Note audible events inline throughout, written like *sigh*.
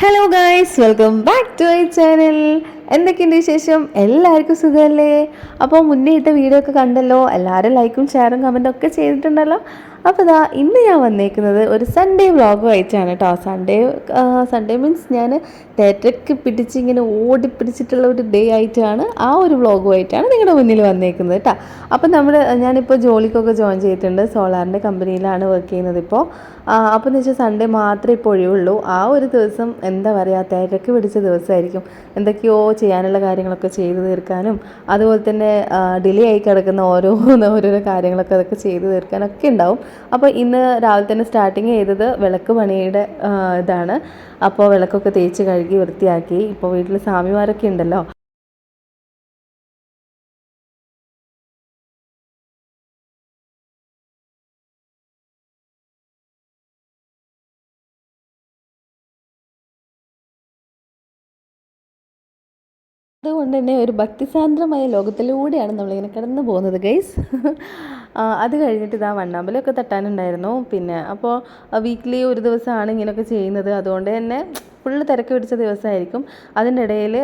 Hello guys welcome back to my channel എന്തൊക്കെയുണ്ട് വിശേഷം? എല്ലാവർക്കും സുഖമല്ലേ? അപ്പോൾ മുന്നേ ഇട്ട വീഡിയോ ഒക്കെ കണ്ടല്ലോ. എല്ലാവരും ലൈക്കും ഷെയറും കമന്റും ഒക്കെ ചെയ്തിട്ടുണ്ടല്ലോ. അപ്പോൾ ഇതാ ഇന്ന് ഞാൻ വന്നേക്കുന്നത് ഒരു സൺഡേ വ്ളോഗുമായിട്ടാണ് കേട്ടോ സൺഡേ സൺഡേ മീൻസ് ഞാൻ തിരക്ക് പിടിച്ച് ഇങ്ങനെ ഓടി പിടിച്ചിട്ടുള്ള ഒരു ഡേ ആയിട്ടാണ് ആ ഒരു വ്ളോഗുമായിട്ടാണ് നിങ്ങളുടെ മുന്നിൽ വന്നേക്കുന്നത് കേട്ടോ അപ്പോൾ നമ്മൾ ഞാനിപ്പോൾ ജോലിക്കൊക്കെ ജോയിൻ ചെയ്തിട്ടുണ്ട്. സോളാറിന്റെ കമ്പനിയിലാണ് വർക്ക് ചെയ്യുന്നത് ഇപ്പോൾ അപ്പോൾ എന്ന് വെച്ചാൽ സൺഡേ മാത്രമേ ഇപ്പോൾ ഒഴിവുള്ളൂ. ആ ഒരു ദിവസം എന്താ പറയുക തിരക്ക് പിടിച്ച ദിവസമായിരിക്കും. എന്തൊക്കെയോ ചെയ്യാനുള്ള കാര്യങ്ങളൊക്കെ ചെയ്തു തീർക്കാനും അതുപോലെ തന്നെ ഡിലേ ആയി കിടക്കുന്ന ഓരോ ഓരോരോ കാര്യങ്ങളൊക്കെ അതൊക്കെ ചെയ്തു തീർക്കാനൊക്കെ ഉണ്ടാവും. അപ്പോൾ ഇന്ന് രാവിലെ തന്നെ സ്റ്റാർട്ടിങ് ചെയ്തത് വിളക്ക് പണിയുടെ ഇതാണ്. അപ്പോൾ വിളക്കൊക്കെ തേച്ച് കഴുകി വൃത്തിയാക്കി. ഇപ്പോൾ വീട്ടിൽ സ്വാമിമാരൊക്കെ ഉണ്ടല്ലോ. അതുകൊണ്ട് തന്നെ ഒരു ഭക്തിസാന്ദ്രമായ ലോകത്തിലൂടെയാണ് നമ്മളിങ്ങനെ കടന്നു പോകുന്നത് ഗൈസ് *laughs* അത് കഴിഞ്ഞിട്ട് ഇതാ വണ്ണാമ്പലമൊക്കെ തട്ടാനുണ്ടായിരുന്നു. പിന്നെ അപ്പോൾ വീക്ക്ലി ഒരു ദിവസമാണ് ഇങ്ങനെയൊക്കെ ചെയ്യുന്നത്. അതുകൊണ്ട് തന്നെ ഫുള്ള് തിരക്ക് പിടിച്ച ദിവസമായിരിക്കും. അതിന്റെ ഇടയിൽ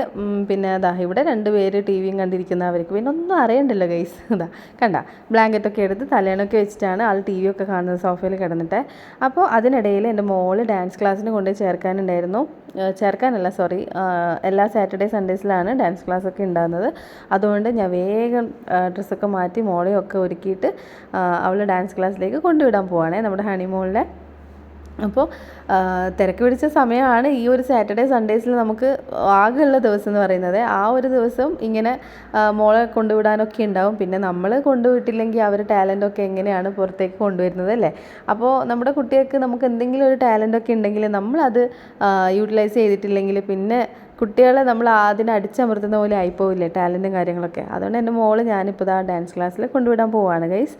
പിന്നെ അതാ ഇവിടെ രണ്ട് പേര് ടി വിയും കണ്ടിരിക്കുന്നവർക്ക് പിന്നെ ഒന്നും അറിയണ്ടല്ലോ ഗൈസ് ഇതാ കണ്ട ബ്ലാങ്കറ്റൊക്കെ എടുത്ത് തലേണൊക്കെ വെച്ചിട്ടാണ് ആൾ ടി വി ഒക്കെ കാണുന്നത് സോഫയിൽ കിടന്നിട്ട്. അപ്പോൾ അതിനിടയിൽ എന്റെ മോൾ ഡാൻസ് ക്ലാസ്സിന് കൊണ്ട് ചേർക്കാനുണ്ടായിരുന്നു. ചേർക്കാനല്ല സോറി എല്ലാ സാറ്റർഡേ സൺഡേസിലാണ് ഡാൻസ് ക്ലാസ് ഒക്കെ ഉണ്ടാകുന്നത്. അതുകൊണ്ട് ഞാൻ വേഗം ഡ്രസ്സൊക്കെ മാറ്റി മോളെയൊക്കെ ഒരുക്കിയിട്ട് അവൾ ഡാൻസ് ക്ലാസ്സിലേക്ക് കൊണ്ടുവിടാൻ പോവാണേ. നമ്മുടെ ഹണിമോളിലെ അപ്പോൾ തിരക്ക് പിടിച്ച സമയമാണ് ഈ ഒരു സാറ്റർഡേ സൺഡേസിൽ നമുക്ക് ആകെയുള്ള ദിവസം എന്ന് പറയുന്നത്. ആ ഒരു ദിവസം ഇങ്ങനെ മോളെ കൊണ്ടുവിടാനൊക്കെ ഉണ്ടാവും. പിന്നെ നമ്മൾ കൊണ്ടുവിട്ടില്ലെങ്കിൽ അവർ ടാലന്റൊക്കെ എങ്ങനെയാണ് പുറത്തേക്ക് കൊണ്ടുവരുന്നത് അല്ലേ? അപ്പോൾ നമ്മുടെ കുട്ടികൾക്ക് നമുക്ക് എന്തെങ്കിലും ഒരു ടാലന്റൊക്കെ ഉണ്ടെങ്കിൽ നമ്മളത് യൂട്ടിലൈസ് ചെയ്തിട്ടില്ലെങ്കിൽ പിന്നെ കുട്ടികളെ നമ്മൾ ആദ്യം അടിച്ചമർത്തുന്ന പോലെ ആയിപ്പോവില്ലേ ടാലന്റും കാര്യങ്ങളൊക്കെ. അതുകൊണ്ട് എന്റെ മോൾ ഞാനിപ്പോൾ ആ ഡാൻസ് ക്ലാസ്സിൽ കൊണ്ടുവിടാൻ പോവാണ് ഗൈസ്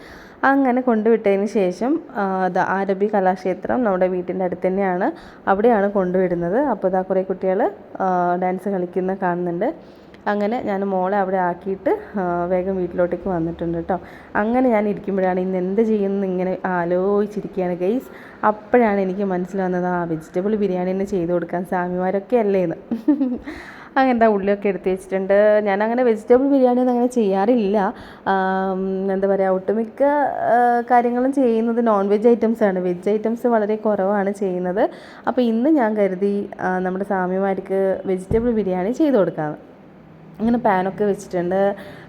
അങ്ങനെ കൊണ്ടുവിട്ടതിന് ശേഷം ആരബി കലാക്ഷേത്രം നമ്മുടെ വീട്ടിന്റെ അടുത്ത് തന്നെയാണ്. അവിടെയാണ് കൊണ്ടുവിടുന്നത്. അപ്പോൾ ഇതാ കുറേ കുട്ടികൾ ഡാൻസ് കളിക്കുന്ന കാണുന്നുണ്ട്. അങ്ങനെ ഞാൻ മോളെ അവിടെ ആക്കിയിട്ട് വേഗം വീട്ടിലോട്ടേക്ക് വന്നിട്ടുണ്ട് കേട്ടോ അങ്ങനെ ഞാൻ ഇരിക്കുമ്പോഴാണ് ഇന്ന് എന്ത് ചെയ്യുന്നത് ഇങ്ങനെ ആലോചിച്ചിരിക്കുകയാണ്. ഗൈസ് അപ്പോഴാണ് എനിക്ക് മനസ്സിൽ വന്നത് ആ വെജിറ്റബിൾ ബിരിയാണി തന്നെ ചെയ്ത് കൊടുക്കാൻ സ്വാമിമാരൊക്കെ എന്ന്. *laughs* അങ്ങനത്തെ ഉള്ളിയൊക്കെ എടുത്ത് വെച്ചിട്ടുണ്ട്. ഞാൻ അങ്ങനെ വെജിറ്റബിൾ ബിരിയാണി ഒന്നും അങ്ങനെ ചെയ്യാറില്ല. എന്താ പറയുക ഒട്ടുമിക്ക കാര്യങ്ങളും ചെയ്യുന്നത് നോൺ വെജ് ഐറ്റംസ് ആണ്. വെജ് ഐറ്റംസ് വളരെ കുറവാണ് ചെയ്യുന്നത്. അപ്പോൾ ഇന്ന് ഞാൻ കരുതി നമ്മുടെ സ്വാമിമാർക്ക് വെജിറ്റബിൾ ബിരിയാണി ചെയ്ത് കൊടുക്കാമെന്ന് അങ്ങനെ പാനൊക്കെ വെച്ചിട്ടുണ്ട്.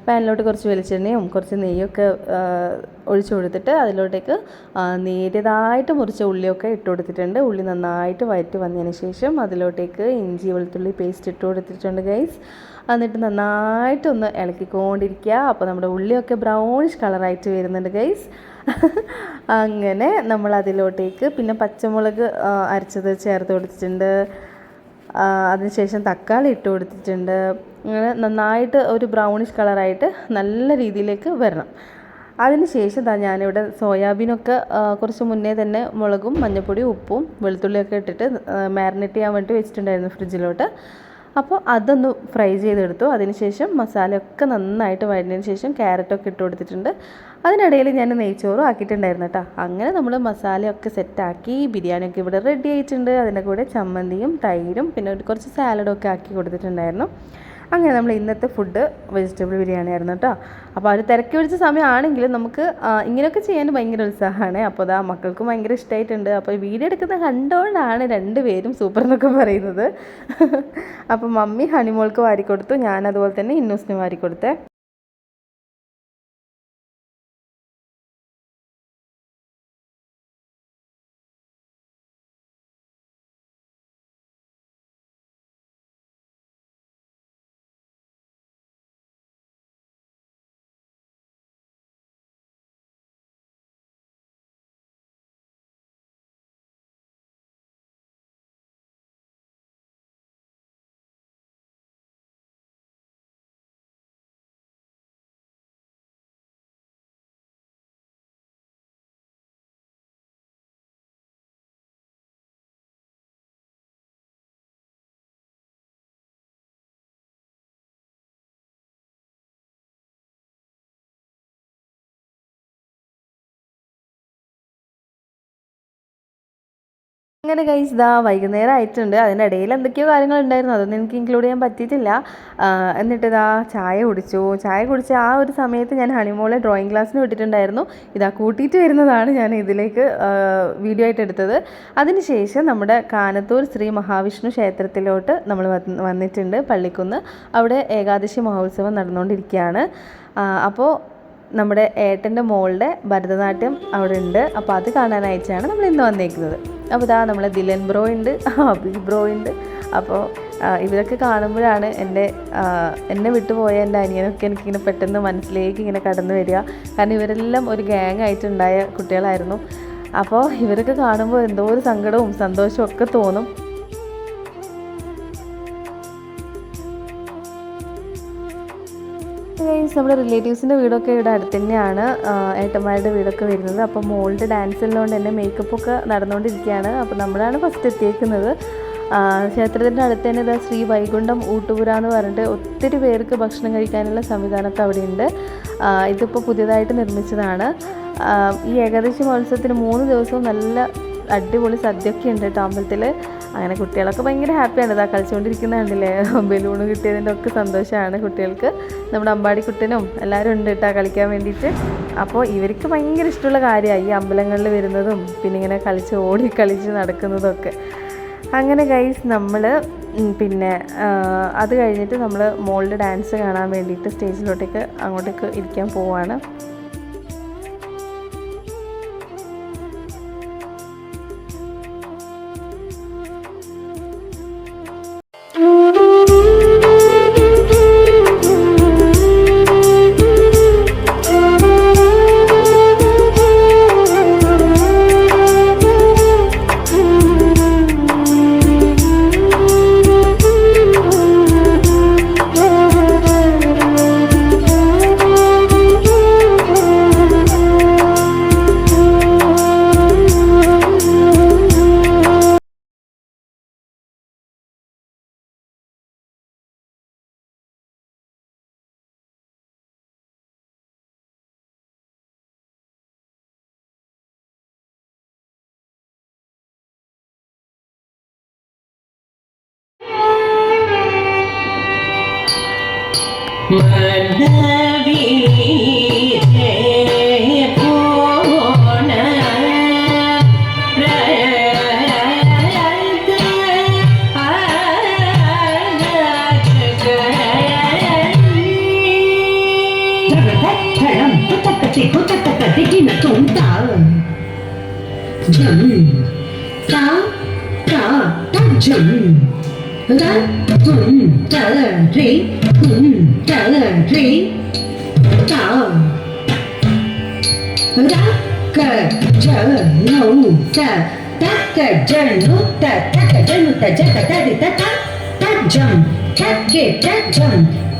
പാനിലോട്ട് കുറച്ച് വെളിച്ചെണ്ണയും കുറച്ച് നെയ്യൊക്കെ ഒഴിച്ചു കൊടുത്തിട്ട് അതിലോട്ടേക്ക് നേരിയതായിട്ട് മുറിച്ച ഉള്ളിയൊക്കെ ഇട്ട് കൊടുത്തിട്ടുണ്ട്. ഉള്ളി നന്നായിട്ട് വയറ്റി വന്നതിന് ശേഷം അതിലോട്ടേക്ക് ഇഞ്ചി വെളുത്തുള്ളി പേസ്റ്റ് ഇട്ട് കൊടുത്തിട്ടുണ്ട് ഗൈസ് എന്നിട്ട് നന്നായിട്ടൊന്ന് ഇളക്കിക്കൊണ്ടിരിക്കുക. അപ്പോൾ നമ്മുടെ ഉള്ളിയൊക്കെ ബ്രൗണിഷ് കളറായിട്ട് വരുന്നുണ്ട് ഗൈസ് *laughs* അങ്ങനെ നമ്മൾ അതിലോട്ടേക്ക് പിന്നെ പച്ചമുളക് അരച്ചത് ചേർത്ത് കൊടുത്തിട്ടുണ്ട്. അതിനുശേഷം തക്കാളി ഇട്ട് കൊടുത്തിട്ടുണ്ട്. അങ്ങനെ നന്നായിട്ട് ഒരു ബ്രൗണിഷ് കളറായിട്ട് നല്ല രീതിയിലേക്ക് വരണം. അതിനുശേഷം ഇതാ ഞാനിവിടെ സോയാബീനൊക്കെ കുറച്ച് മുന്നേ തന്നെ മുളകും മഞ്ഞൾപ്പൊടിയും ഉപ്പും വെളുത്തുള്ളിയൊക്കെ ഇട്ടിട്ട് മാരിനേറ്റ് ചെയ്യാൻ വേണ്ടി വെച്ചിട്ടുണ്ടായിരുന്നു ഫ്രിഡ്ജിലോട്ട്. അപ്പോൾ അതൊന്ന് ഫ്രൈ ചെയ്തെടുത്തു. അതിനുശേഷം മസാലയൊക്കെ നന്നായിട്ട് വഴഞ്ഞതിന് ശേഷം ക്യാരറ്റൊക്കെ ഇട്ട് കൊടുത്തിട്ടുണ്ട്. അതിനിടയിൽ ഞാൻ നെയ്ച്ചോറും ആക്കിയിട്ടുണ്ടായിരുന്നു കേട്ടോ. അങ്ങനെ നമ്മൾ മസാലയൊക്കെ സെറ്റാക്കി ബിരിയാണിയൊക്കെ ഇവിടെ റെഡി ആയിട്ടുണ്ട്. അതിന്റെ കൂടെ ചമ്മന്തിയും തൈരും പിന്നെ കുറച്ച് സാലഡൊക്കെ ആക്കി കൊടുത്തിട്ടുണ്ടായിരുന്നു. അങ്ങനെ നമ്മൾ ഇന്നത്തെ ഫുഡ് വെജിറ്റബിൾ ബിരിയാണി ആയിരുന്നു കേട്ടോ. അപ്പോൾ അവർ തിരക്ക് പിടിച്ച സമയമാണെങ്കിലും നമുക്ക് ഇങ്ങനെയൊക്കെ ചെയ്യാൻ ഭയങ്കര ഉത്സാഹമാണ്. അപ്പോൾ അതാ മക്കൾക്കും ഭയങ്കര ഇഷ്ടമായിട്ടുണ്ട് അപ്പോൾ വീഡിയോ എടുക്കുന്നത് കണ്ടുകൊണ്ടാണ് രണ്ടുപേരും സൂപ്പർ എന്നൊക്കെ പറയുന്നത്. *laughs* അപ്പോൾ മമ്മി ഹണിമോൾക്ക് വാരിക്കൊടുത്തു. ഞാൻ അതുപോലെ തന്നെ ഇന്നൂസിന് വാരിക്കൊടുത്തേ. അങ്ങനെ ഗൈസ് ഇതാ വൈകുന്നേരം ആയിട്ടുണ്ട്. അതിന്റെ ഇടയിൽ എന്തൊക്കെയോ കാര്യങ്ങളുണ്ടായിരുന്നു അതൊന്നും എനിക്ക് ഇൻക്ലൂഡ് ചെയ്യാൻ പറ്റിയിട്ടില്ല. എന്നിട്ട് ഇതാ ചായ കുടിച്ചു. ചായ കുടിച്ച ആ ഒരു സമയത്ത് ഞാൻ ഹണിമോളെ ഡ്രോയിങ് ക്ലാസ്സിന് വിട്ടിട്ടുണ്ടായിരുന്നു. ഇതാ കൂട്ടിയിട്ട് വരുന്നതാണ് ഞാൻ ഇതിലേക്ക് വീഡിയോ ആയിട്ട് എടുത്തത്. അതിനുശേഷം നമ്മുടെ കാനത്തൂർ ശ്രീ മഹാവിഷ്ണു ക്ഷേത്രത്തിലോട്ട് നമ്മൾ വന്നിട്ടുണ്ട് പള്ളിക്കുന്ന്. അവിടെ ഏകാദശി മഹോത്സവം നടന്നുകൊണ്ടിരിക്കുകയാണ്. അപ്പോൾ നമ്മുടെ ഏട്ടന്റെ മോളുടെ ഭരതനാട്യം അവിടെ ഉണ്ട് അപ്പോൾ അത് കാണാനായിട്ടാണ് നമ്മൾ ഇന്ന് വന്നേക്കുന്നത്. അപ്പോൾ ഇതാ നമ്മളെ ദിലൻ ബ്രോ ഉണ്ട് അബി ബ്രോ ഉണ്ട്. അപ്പോൾ ഇവരൊക്കെ കാണുമ്പോഴാണ് എന്റെ എന്നെ വിട്ടുപോയ എന്റെ അനിയനൊക്കെ എനിക്കിങ്ങനെ പെട്ടെന്ന് മനസ്സിലേക്ക് ഇങ്ങനെ കടന്നു വരിക. കാരണം ഇവരെല്ലാം ഒരു ഗ്യാങ് ആയിട്ടുണ്ടായ കുട്ടികളായിരുന്നു. അപ്പോൾ ഇവരൊക്കെ കാണുമ്പോൾ എന്തോ ഒരു സങ്കടവും സന്തോഷവും ഒക്കെ തോന്നും. ഗൈസ് നമ്മുടെ റിലേറ്റീവ്സിന്റെ വീടൊക്കെ ഇവിടെ അടുത്ത് തന്നെയാണ് ഏട്ടന്മാരുടെ വീടൊക്കെ വരുന്നത്. അപ്പോൾ മോളുടെ ഡാൻസ് ഉള്ളതുകൊണ്ട് തന്നെ മേക്കപ്പൊക്കെ നടന്നുകൊണ്ടിരിക്കുകയാണ്. അപ്പോൾ നമ്മളാണ് ഫസ്റ്റ് എത്തിയേക്കുന്നത്. ക്ഷേത്രത്തിന്റെ അടുത്ത് തന്നെ ഇതാ ശ്രീ വൈകുണ്ഠം ഊട്ടുപുര എന്ന് പറഞ്ഞിട്ട് ഒത്തിരി പേർക്ക് ഭക്ഷണം കഴിക്കാനുള്ള സംവിധാനമൊക്കെ അവിടെയുണ്ട്. ഇതിപ്പോൾ പുതിയതായിട്ട് നിർമ്മിച്ചതാണ്. ഈ ഏകദേശ മത്സരത്തിന് മൂന്ന് ദിവസവും നല്ല അടിപൊളി സദ്യയൊക്കെ ഉണ്ട് കേട്ടോ അമ്പലത്തിൽ അങ്ങനെ കുട്ടികളൊക്കെ ഭയങ്കര ഹാപ്പിയാണ് ഇതാ കളിച്ചുകൊണ്ടിരിക്കുന്ന കണ്ടില്ലേ? ബലൂണ് കിട്ടിയതിന്റെ ഒക്കെ സന്തോഷമാണ് കുട്ടികൾക്ക്. നമ്മുടെ അമ്പാടി കുട്ടനും എല്ലാവരും ഉണ്ട് കേട്ടോ കളിക്കാൻ വേണ്ടിയിട്ട്. അപ്പോൾ ഇവർക്ക് ഭയങ്കര ഇഷ്ടമുള്ള കാര്യമായി ഈ അമ്പലങ്ങളിൽ വരുന്നതും പിന്നെ ഇങ്ങനെ കളിച്ച് ഓടി കളിച്ച് നടക്കുന്നതൊക്കെ. അങ്ങനെ ഗൈസ് നമ്മൾ പിന്നെ അത് കഴിഞ്ഞിട്ട് നമ്മൾ മോളുടെ ഡാൻസ് കാണാൻ വേണ്ടിയിട്ട് സ്റ്റേജിലോട്ടേക്ക് അങ്ങോട്ടേക്ക് ഇരിക്കാൻ പോവാണ്. Chừng Cá Cá Cá chừng 等等，滚这里，滚这里，走。等等，个这路在，大个这路在，大个这路在，这个大的大大大正，大个大正，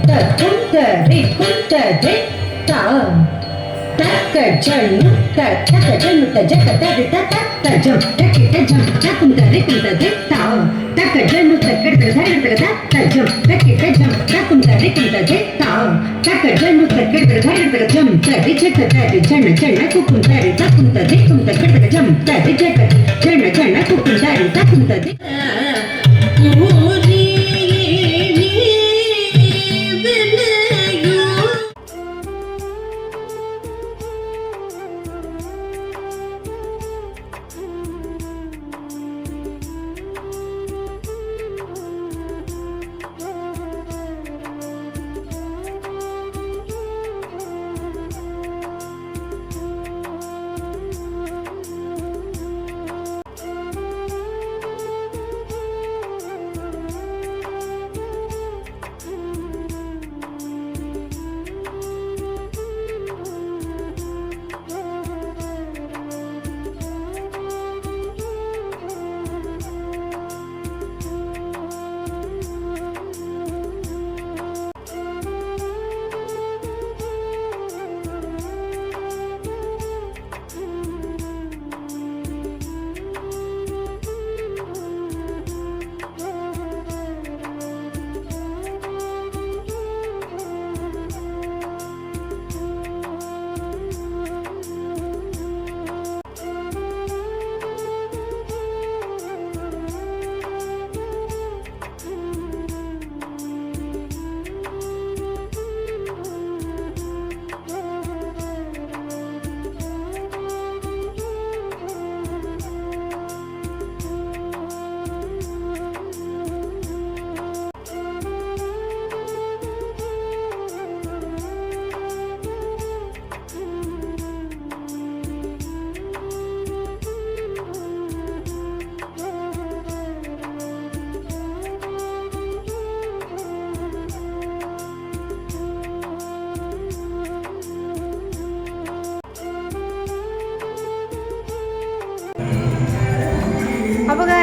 的滚的的滚的的走。తక్క Jannu తక్క జన్ను జక తది తక్క జం తక్కి తజం తక్కుం తది తది తావ తక్క జన్ను తక్కడ తగడ తగద తజం తక్కి తజం తక్కుం తది తది తావ తక్క జన్ను తక్కడ తగడ తగజం తది జక తది జన జన కుకుం తది తక్కుం తది కుం తక్కడ తగజం తది జక జన జన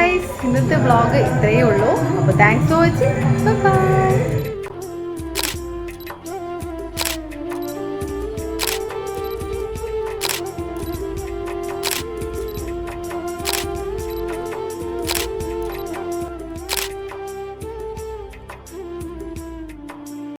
ഗൈസ് ഇന്നത്തെ വ്ളോഗ് ഇത്രയേ ഉള്ളൂ. അപ്പോൾ താങ്ക്സ് ഫോർ വാച്ചിങ് ബൈ